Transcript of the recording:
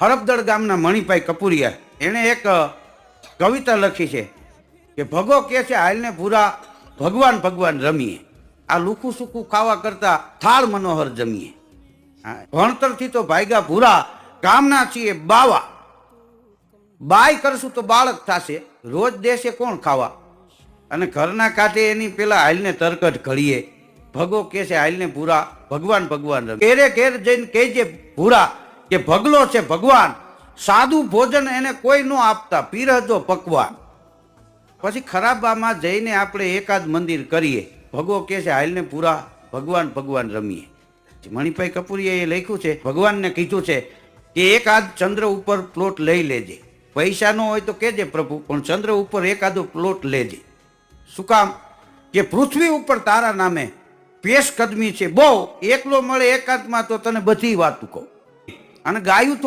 હરપદળ ગામના મણિભાઈ કપૂરિયા. એણે એક કવિતા લખી છે કે, ભગો કે છે, હાલને પૂરા ભગવાન ભગવાન રમીએ. આ લુખું સુખું ખાવા કરતા થાળ મનોહર જમીએ. ભણતરથી તો ભાઈગા ભૂરા કામના છીએ બાવા. બાય કરશું તો બાળક થશે. રોજ દેશે કોણ ખાવા? અને ઘરના કાંઠે એની પેલા હાલને તરકટ ઘડીએ. ભગો કે છે, હાલને ભૂરા ભગવાન ભગવાન રમે. ઘેરે ઘેર જઈને કહેજે, ભૂરા કે ભગલો છે ભગવાન, સાદું ભોજન એને કોઈ ન આપતા પીરજો પકવાન. પછી ખરાબામાં જઈને આપણે એકાદ મંદિર કરીએ. ભગવો કે છે, હાલને પૂરા, ભગવાન ભગવાન રમીએ. મણિભાઈ કપૂરીએ એ લખ્યું છે, ભગવાનને કીધું છે કે એકાદ ચંદ્ર ઉપર પ્લોટ લઈ લેજે. પૈસા ન હોય તો કહેજે પ્રભુ, પણ ચંદ્ર ઉપર એકાદો પ્લોટ લેજે. શું કામ? કે પૃથ્વી ઉપર તારા નામે પેશ કદમી છે. બહુ, એકલો મળે એકાદમાં તો તને બધી વાતું કહું. અને ગાયું તો